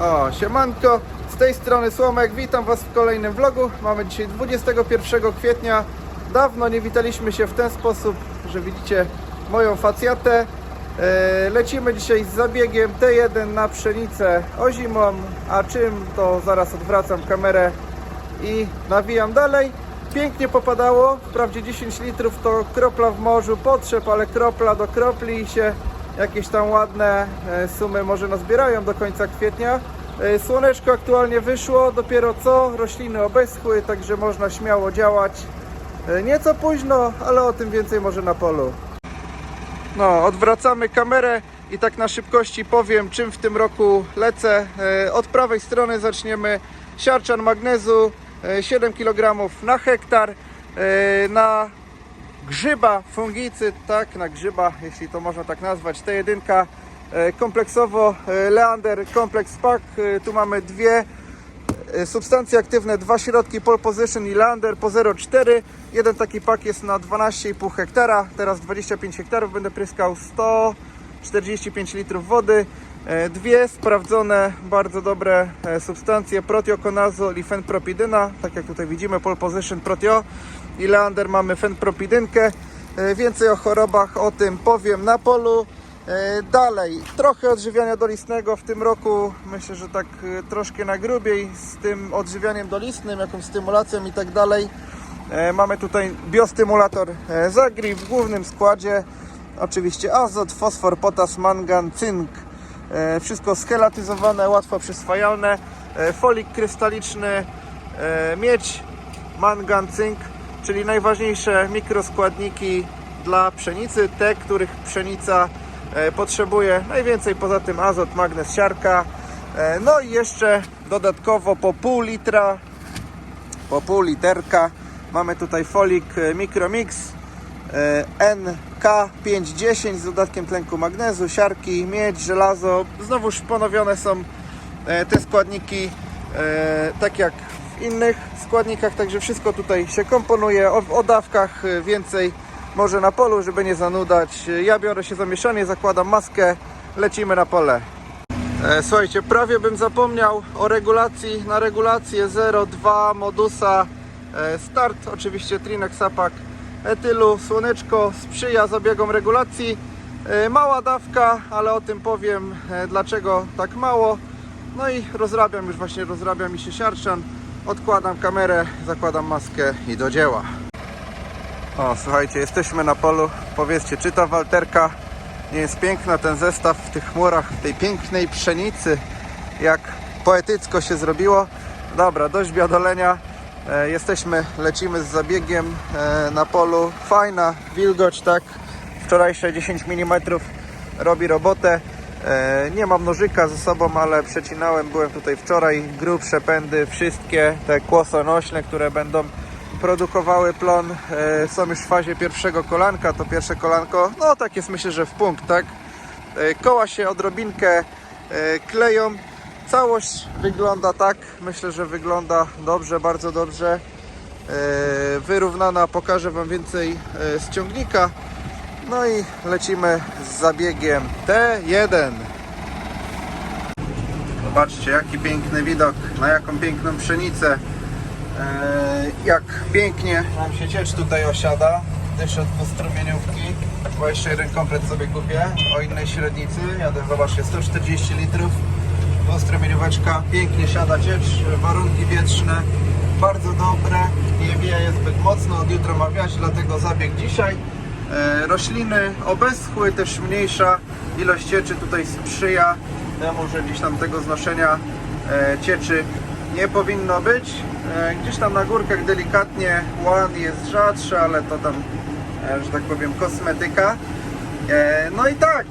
O, siemanko, z tej strony Słomek, witam Was w kolejnym vlogu. Mamy dzisiaj 21 kwietnia. Dawno nie witaliśmy się w ten sposób, że widzicie moją facjatę. E, Lecimy dzisiaj z zabiegiem T1 na pszenicę ozimą, a czym to zaraz odwracam kamerę i nawijam dalej. Pięknie popadało, wprawdzie 10 litrów to kropla w morzu, potrzeb, ale kropla do kropli się jakieś tam ładne e, sumy może nazbierają do końca kwietnia. E, Słoneczko aktualnie wyszło, dopiero co, rośliny obeschły, także można śmiało działać. E, Nieco późno, ale o tym więcej może na polu. No, odwracamy kamerę i tak na szybkości powiem, czym w tym roku lecę. Od prawej strony zaczniemy siarczan magnezu, e, 7 kg na hektar. Na grzyba, fungicyd, tak, na grzyba, jeśli to można tak nazwać, T1 e, kompleksowo e, Leander Complex Pack. E, Tu mamy dwie substancje aktywne, dwa środki pole position i lander po 0,4 jeden taki pak jest na 12,5 hektara. Teraz 25 hektarów będę pryskał 145 litrów wody. Dwie sprawdzone bardzo dobre substancje protiokonazol i fenpropidyna. Tak jak tutaj widzimy pole position protio i lander mamy fenpropidynkę E, więcej o chorobach o tym powiem na polu E, Dalej, trochę odżywiania dolistnego w tym roku, myślę, że tak e, troszkę na grubiej z tym odżywianiem dolistnym, jakąś stymulacją i tak dalej. Mamy tutaj biostymulator Zagri w głównym składzie. Oczywiście azot, fosfor, potas, mangan, cynk. Wszystko schelatyzowane, łatwo przyswajalne. Folik krystaliczny, miedź, mangan, cynk, czyli najważniejsze mikroskładniki dla pszenicy, te, których pszenica e, potrzebuje. Najwięcej poza tym azot, magnez, siarka. E, No i jeszcze dodatkowo po pół litra, po pół literka mamy tutaj folik e, Micromix e, NK510 z dodatkiem tlenku magnezu, siarki, miedź, żelazo. Znowuż ponowione są te składniki tak jak innych składnikach, także wszystko tutaj się komponuje. O, o dawkach e, więcej może na polu, żeby nie zanudać. Ja biorę się za mieszanie, zakładam maskę, lecimy na pole. E, Słuchajcie, prawie bym zapomniał o regulacji. Na regulację 0,2 modusa e, start, oczywiście Trinek Sapak etylu. Słoneczko sprzyja zabiegom regulacji. E, Mała dawka, ale o tym powiem dlaczego tak mało. No i rozrabiam, już właśnie rozrabia mi się siarczan. Odkładam kamerę, zakładam maskę i do dzieła. O, słuchajcie, jesteśmy na polu. Powiedzcie, czy ta walterka nie jest piękna, ten zestaw w tych chmurach, tej pięknej pszenicy, jak poetycko się zrobiło. Dobra, dość biadolenia. E, jesteśmy, lecimy z zabiegiem e, na polu. Fajna wilgoć, tak. Wczorajsze 10 mm robi robotę. E, nie mam nożyka ze sobą, ale przecinałem, byłem tutaj wczoraj. Grubsze pędy, wszystkie te kłosonośne, które będą produkowały plon e, są już w fazie pierwszego kolanka, to pierwsze kolanko, no tak jest myślę, że w punkt, tak? E, Koła się odrobinkę kleją, całość wygląda tak, myślę, że wygląda dobrze, bardzo dobrze wyrównana, pokażę Wam więcej z ciągnika no i lecimy z zabiegiem T1 Zobaczcie jaki piękny widok, na jaką piękną pszenicę. Eee, jak pięknie nam się ciecz tutaj osiada też od dwustrumieniówki bo jeszcze jeden komplet sobie kupię o innej średnicy. Jadę zobaczcie 140 litrów. Dwustrumienióweczka pięknie siada ciecz warunki wietrzne bardzo dobre. Nie wieje zbyt mocno od jutra ma wiać dlatego zabieg dzisiaj rośliny obeschły też mniejsza ilość cieczy tutaj sprzyja temu, że gdzieś tam tego znoszenia e, cieczy nie powinno być. E, Gdzieś tam na górkach delikatnie łan jest rzadszy, ale to tam, e, że tak powiem, kosmetyka. E, No i tak,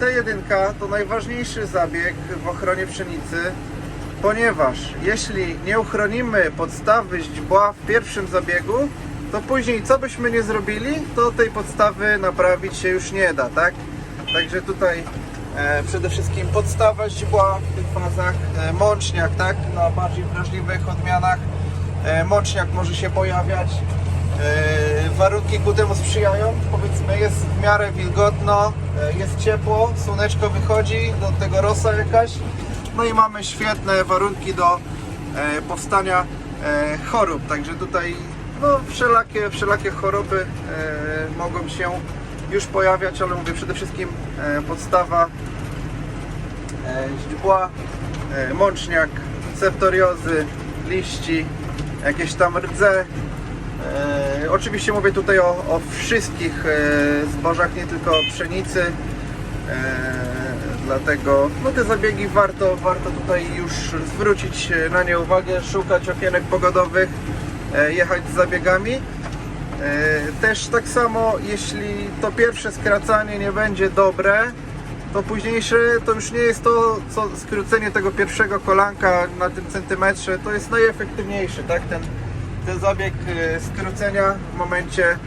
e, T1 to najważniejszy zabieg w ochronie pszenicy, ponieważ jeśli nie uchronimy podstawy źdźbła w pierwszym zabiegu, to później co byśmy nie zrobili, to tej podstawy naprawić się już nie da, tak? Także tutaj e, przede wszystkim podstawa źdźbła w tych fazach, e, mączniak, tak? Na bardziej wrażliwych odmianach e, mączniak może się pojawiać. E, warunki ku temu sprzyjają, powiedzmy jest w miarę wilgotno, e, jest ciepło, słoneczko wychodzi, do tego rosa jakaś, No i mamy świetne warunki do e, powstania e, chorób, także tutaj no, wszelakie, wszelakie choroby e, mogą się już pojawiać, ale mówię przede wszystkim e, podstawa e, źdźbła, mączniak, septoriozy, liści, jakieś tam rdze. E, oczywiście mówię tutaj o, o wszystkich e, zbożach, nie tylko o pszenicy. E, dlatego no te zabiegi warto, warto tutaj już zwrócić na nie uwagę, szukać okienek pogodowych, jechać z zabiegami. E, Też tak samo, jeśli to pierwsze skracanie nie będzie dobre, to późniejsze to już nie jest to, co skrócenie tego pierwszego kolanka na tym centymetrze, to jest najefektywniejszy, tak? Ten, ten zabieg e, skrócenia w momencie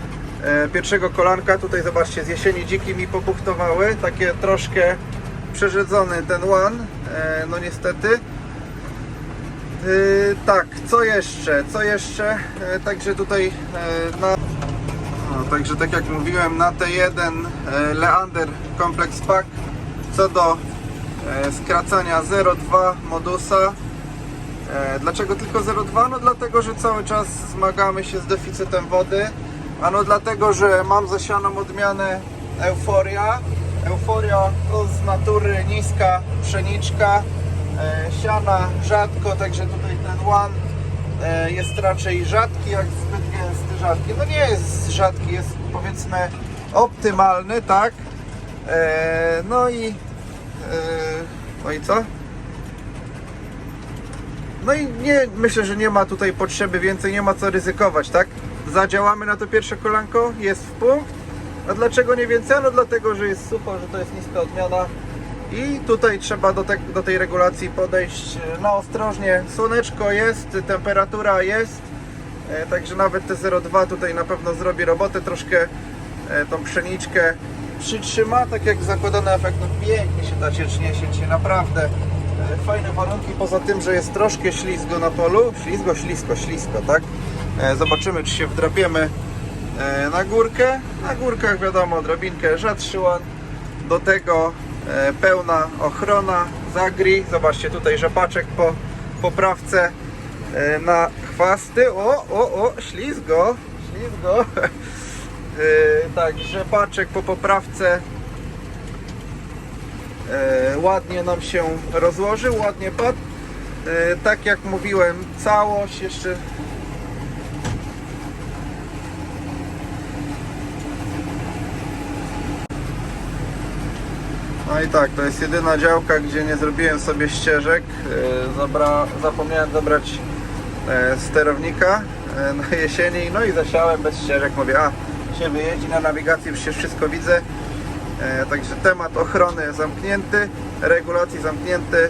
e, pierwszego kolanka, tutaj zobaczcie, z jesieni dziki mi popuchtowały, takie troszkę przerzedzony ten one, e, no niestety. Yy, tak, co jeszcze? Co jeszcze? E, Także tutaj e, na. No, także tak jak mówiłem, na T1 e, Leander Complex Pack co do e, skracania 0,2 modusa. E, Dlaczego tylko 0,2? No dlatego, że cały czas zmagamy się z deficytem wody. Ano dlatego, że mam zasianą odmianę Euforia. Euforia to z natury niska pszeniczka, e, siana rzadko, także tutaj ten one e, jest raczej rzadki, jak zbyt gęsty rzadki. No nie jest rzadki, jest powiedzmy optymalny, tak? E, no i e, no i co? No i nie, myślę, że nie ma tutaj potrzeby więcej, nie ma co ryzykować, tak? Zadziałamy na to pierwsze kolanko, jest w punkt. A dlaczego nie więcej? No dlatego, że jest sucho, że to jest niska odmiana i tutaj trzeba do, te, do tej regulacji podejść e, no ostrożnie. Słoneczko jest, temperatura jest, e, także nawet te 0,2 tutaj na pewno zrobi robotę, troszkę e, tą pszeniczkę przytrzyma, tak jak zakładany efekt, no pięknie się ta ciecz niesie dzisiaj, naprawdę fajne warunki, poza tym, że jest troszkę ślizgo na polu, ślizgo, ślisko, ślisko, tak? Zobaczymy, czy się wdrapiemy na górkę. Na górkach wiadomo, drabinkę rzadszy ład. Do tego pełna ochrona zagri. Zobaczcie tutaj rzepaczek po poprawce e, na chwasty. O, o, o, ślizgo, ślizgo. E, Tak, rzepaczek po poprawce e, ładnie nam się rozłożył, ładnie padł. E, Tak jak mówiłem, całość jeszcze No i tak, to jest jedyna działka, gdzie nie zrobiłem sobie ścieżek. E, Zabra, zapomniałem zabrać e, sterownika e, na jesieni, no i zasiałem bez ścieżek. Mówię, a się wyjeździ na nawigacji, przecież wszystko widzę. Także temat ochrony zamknięty, regulacji zamknięty.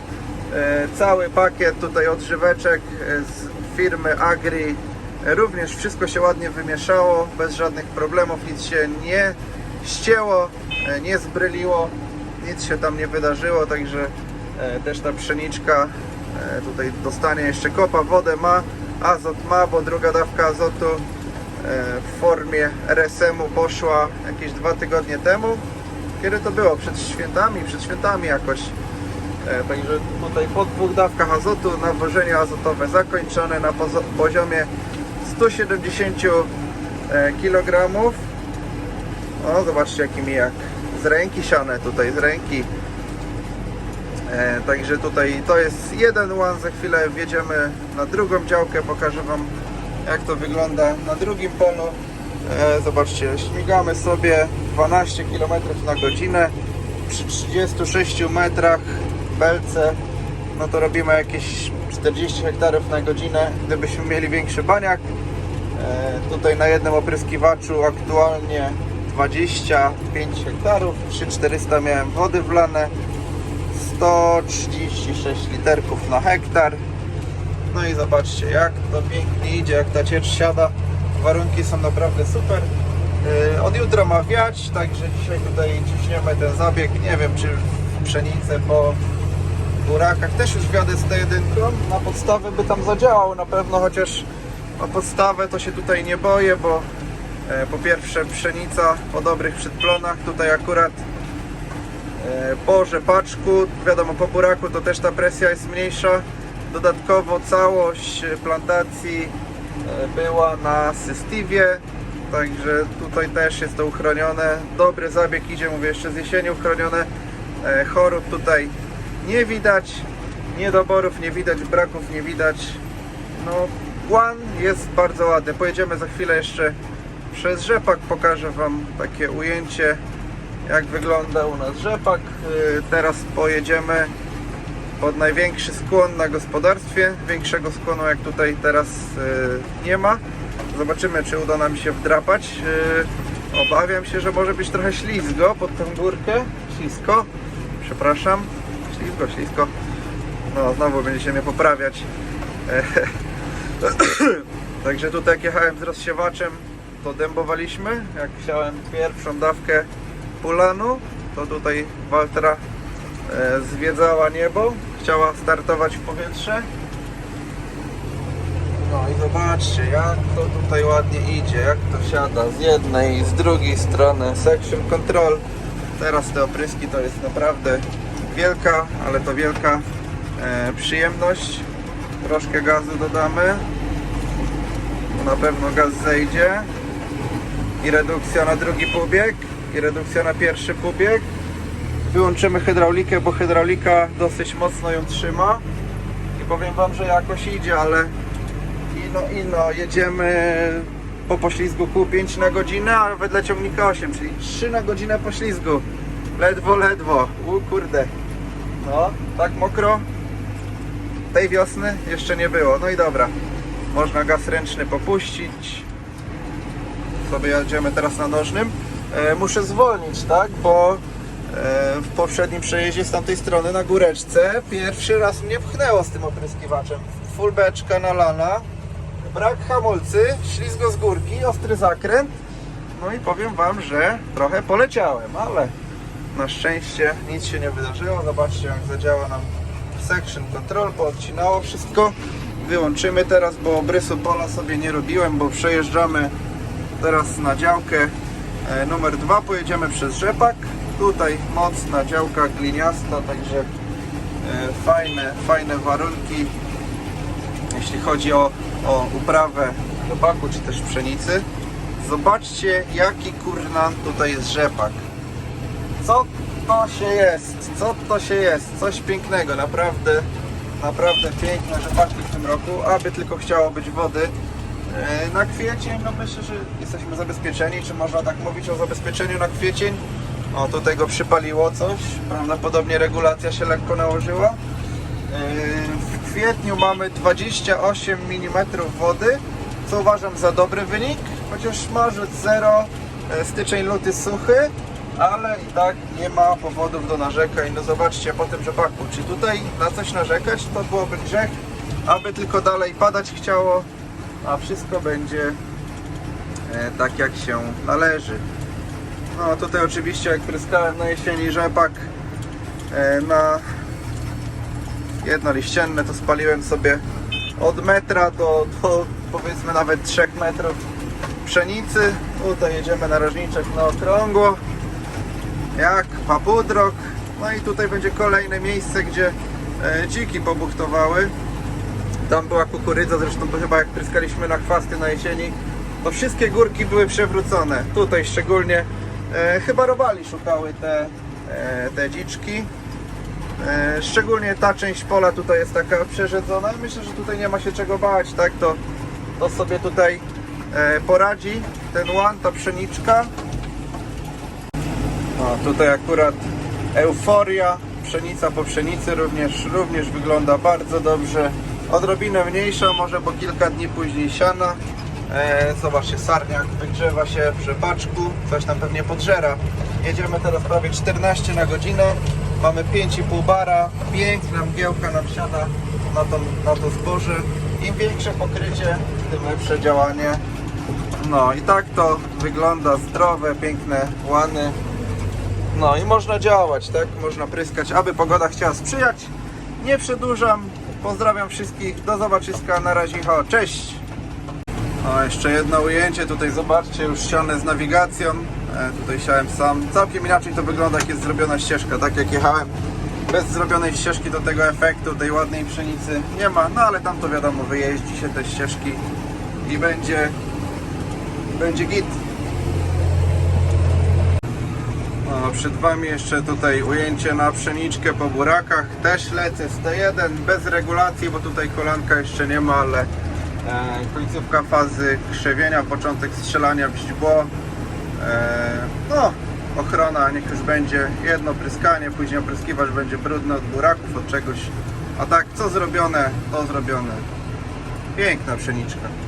Cały pakiet tutaj odżyweczek z firmy Agri. Również wszystko się ładnie wymieszało, bez żadnych problemów, nic się nie ścięło, nie zbryliło, nic się tam nie wydarzyło, także e, też ta pszeniczka e, tutaj dostanie jeszcze kopa, wodę ma, azot ma, bo druga dawka azotu e, w formie RSM-u poszła jakieś dwa tygodnie temu. Kiedy to było? Przed świętami? Przed świętami jakoś. Także tutaj po dwóch dawkach azotu nawożenie azotowe zakończone na poziomie 170 e, kg. O, zobaczcie jaki mijak. Z ręki siane tutaj, z ręki. E, także tutaj to jest jeden łan, za chwilę wjedziemy na drugą działkę, pokażę Wam jak to wygląda na drugim polu. E, zobaczcie, śmigamy sobie 12 km na godzinę przy 36 metrach belce, no to robimy jakieś 40 hektarów na godzinę, gdybyśmy mieli większy baniak. E, tutaj na jednym opryskiwaczu aktualnie 25 hektarów, 3400 miałem wody wlane, 136 literków na hektar. No i zobaczcie jak to pięknie idzie, jak ta ciecz siada. Warunki są naprawdę super. Yy, Od jutra ma wiać, także dzisiaj tutaj ciśniemy ten zabieg. Nie wiem czy w pszenicę po burakach też już wiadę z T1. Na podstawę by tam zadziałał na pewno, chociaż na podstawę to się tutaj nie boję, bo po pierwsze pszenica po dobrych przedplonach, tutaj akurat E, Po rzepaczku, wiadomo po buraku to też ta presja jest mniejsza. Dodatkowo całość e, plantacji e, była na systiwie, także tutaj też jest to uchronione. Dobry zabieg idzie, mówię jeszcze z jesieni uchronione. E, Chorób tutaj nie widać, niedoborów nie widać, braków nie widać. No, łan jest bardzo ładny. Pojedziemy za chwilę jeszcze przez rzepak. Pokażę Wam takie ujęcie, jak wygląda u nas rzepak. Yy, Teraz pojedziemy pod największy skłon na gospodarstwie. Większego skłonu jak tutaj teraz yy, nie ma. Zobaczymy, czy uda nam się wdrapać. Yy, Obawiam się, że może być trochę ślizgo pod tą górkę. Ślisko, przepraszam. Ślizgo, ślisko. No, znowu będziecie mnie poprawiać. Także tutaj jak jechałem z rozsiewaczem, to dębowaliśmy. Jak chciałem pierwszą dawkę pulanu, to tutaj Waltra e, zwiedzała niebo. Chciała startować w powietrze. No i zobaczcie, jak to tutaj ładnie idzie, jak to siada z jednej i z drugiej strony. Section control. Teraz te opryski to jest naprawdę wielka, ale to wielka e, przyjemność. Troszkę gazu dodamy. Na pewno gaz zejdzie. I redukcja na drugi półbieg. I redukcja na pierwszy półbieg. Wyłączymy hydraulikę, bo hydraulika dosyć mocno ją trzyma. I powiem Wam, że jakoś idzie, ale ino, ino, jedziemy po poślizgu pół 5 na godzinę, a wedle ciągnika 8, czyli 3 na godzinę poślizgu. Ledwo, ledwo. U kurde. No, tak mokro. Tej wiosny jeszcze nie było. No i dobra. Można gaz ręczny popuścić. Sobie jedziemy teraz na nożnym. E, muszę zwolnić, tak? Bo e, w poprzednim przejeździe z tamtej strony na góreczce pierwszy raz mnie pchnęło z tym opryskiwaczem. Full beczka nalana, brak hamulcy, ślizgo z górki, ostry zakręt. No i powiem Wam, że trochę poleciałem, ale na szczęście nic się nie wydarzyło. Zobaczcie jak zadziała nam section control, poodcinało wszystko. Wyłączymy teraz, bo obrysu pola sobie nie robiłem, bo przejeżdżamy teraz na działkę e, numer 2, pojedziemy przez rzepak. Tutaj mocna działka gliniasta, także e, fajne, fajne warunki, jeśli chodzi o, o uprawę rzepaku czy też pszenicy. Zobaczcie jaki kurnan tutaj jest rzepak. Co to się jest? Co to się jest? Coś pięknego, naprawdę, naprawdę piękne rzepaczki w tym roku, aby tylko chciało być wody. E, Na kwiecień, no myślę, że jesteśmy zabezpieczeni, czy można tak mówić o zabezpieczeniu na kwiecień? O, tutaj go przypaliło coś, prawdopodobnie regulacja się lekko nałożyła. E, W kwietniu mamy 28 mm wody, co uważam za dobry wynik, chociaż marzec 0, e, styczeń, luty suchy, ale i tak nie ma powodów do narzekań. No zobaczcie po tym rzepaku, czy tutaj na coś narzekać, to byłoby grzech, aby tylko dalej padać chciało, a wszystko będzie e, tak jak się należy. No tutaj oczywiście jak pryskałem na jesieni rzepak e, na jednoliścienne to spaliłem sobie od metra do, do powiedzmy nawet 3 metrów pszenicy. Tutaj jedziemy narożniczek na okrągło jak papudrok. No i tutaj będzie kolejne miejsce, gdzie e, dziki pobuchtowały. Tam była kukurydza, zresztą to chyba jak pryskaliśmy na chwasty na jesieni, to wszystkie górki były przewrócone. Tutaj szczególnie e, chyba robali szukały te, e, te dziczki. E, szczególnie ta część pola tutaj jest taka przerzedzona. Myślę, że tutaj nie ma się czego bać, tak? To, to sobie tutaj e, poradzi ten łan, ta pszeniczka. O, tutaj akurat euforia, pszenica po pszenicy również, również wygląda bardzo dobrze. Odrobinę mniejsza, może bo kilka dni później siana. E, zobaczcie, sarniak wygrzewa się w rzepaczku, coś tam pewnie podżera. Jedziemy teraz prawie 14 na godzinę, mamy 5,5 bara, piękna mgiełka nam siada na to, na to zboże. Im większe pokrycie, tym lepsze działanie. No i tak to wygląda, zdrowe, piękne łany. No i można działać, tak? Można pryskać, aby pogoda chciała sprzyjać. Nie przedłużam. Pozdrawiam wszystkich. Do zobaczyska. Na razie. Ho, cześć! O, jeszcze jedno ujęcie. Tutaj zobaczcie, już ścianę z nawigacją. E, tutaj siałem sam. Całkiem inaczej to wygląda, jak jest zrobiona ścieżka. Tak jak jechałem bez zrobionej ścieżki, to tego efektu, tej ładnej pszenicy nie ma. No ale tam to wiadomo, wyjeździ się te ścieżki i będzie, będzie git. No, przed Wami jeszcze tutaj ujęcie na pszeniczkę po burakach. Też lecę 101 bez regulacji, bo tutaj kolanka jeszcze nie ma, ale e, końcówka fazy krzewienia, początek strzelania w źdźbło. E, no, ochrona niech już będzie jedno pryskanie, później opryskiwacz będzie brudny od buraków, od czegoś. A tak, co zrobione, to zrobione. Piękna pszeniczka.